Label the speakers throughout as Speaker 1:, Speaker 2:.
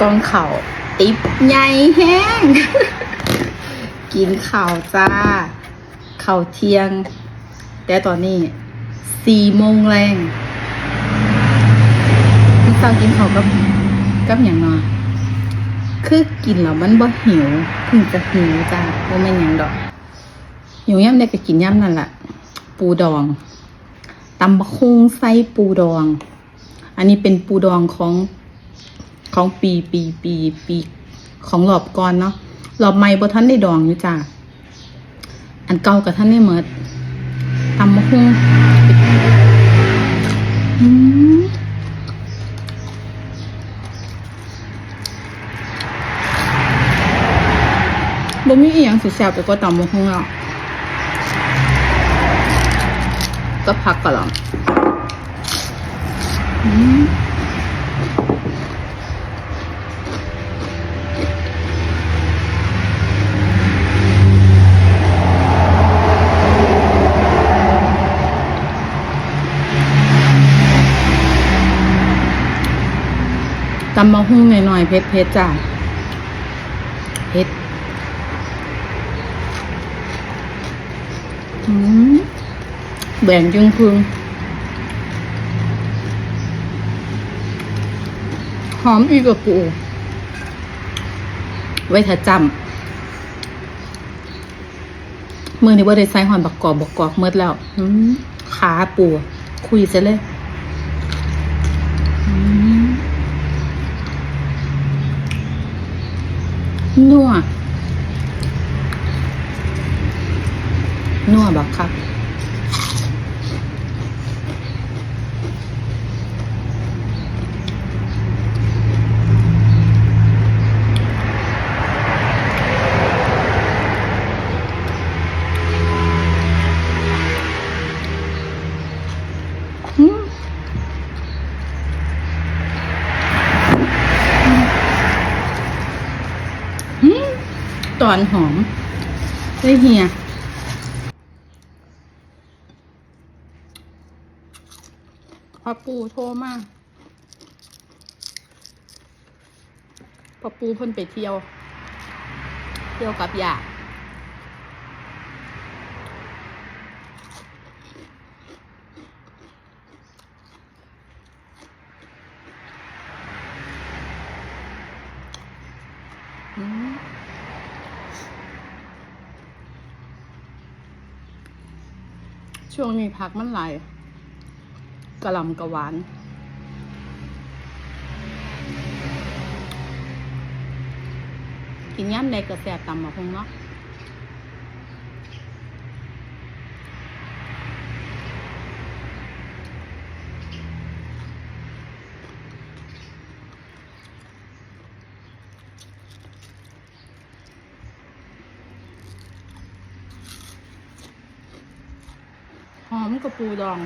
Speaker 1: กองเข่าติบใหญ่แห้ง กินข่าวจ้า ข่าวเที่ยง แต่ตอนนี้สี่โมงแรงพี่สาวกินข้าวกับกับอย่างนาะคือกินแล้วมันบ่หิวเพิ่งจะหิวจ้าว่าไม่หยังดอกหิวย่ำได้ก็กินย่ำนั่นแหละปูดองตำบะคุงไส้ปูดอง อันนี้เป็นปูดองของ ของปีปีปีปีของหลอบก่อนเนาะหลอบใหม่บท่านได้ดองอยู่จ้าอันเก่ากับท่านได้เมิดตำบะคุงอืมบ่มีอีหยังสิแซ่บไปกว่าตำบะคุงแล้วก็พักก่อนหรอ ตำมะฮุ่งหน่อยๆเผ็ดๆจ้ะเผ็ดแบ่งจึงพึงหอมอีกกับปูไว้ถ้าจำมือนี้ว่าได้ใส่หอนบักกอกบักกอกเมื่อแล้วขาปู คุยซะเลย อืม นัวนัวบักครับ ตอนหอมได้เฮียพอปูโทรมาพอปูเพิ่นไปเที่ยว เที่ยวกับยาอืม ช่วงนี้ผักมันไหลายกะลำกะหวานกินย่ำใดกระแสบตำมาคงเนาะ อมกับปูดอง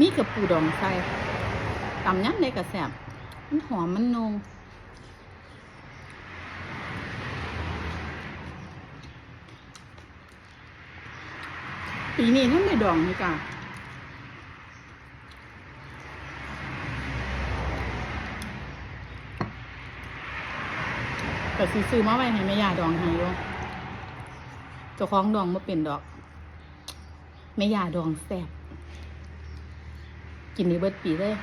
Speaker 1: มีกับปูดองใส่ตำยันในกระแสบมันหอมมันนงปีนี้ท่านได้ดองนี่กะ แต่สิซื้อมาไว้ให้แม่ยาดองให้อยู่เจ้าของดองมาเป็นดอกแม่ยาดองแซ่บกินนี้เบิดปีเลย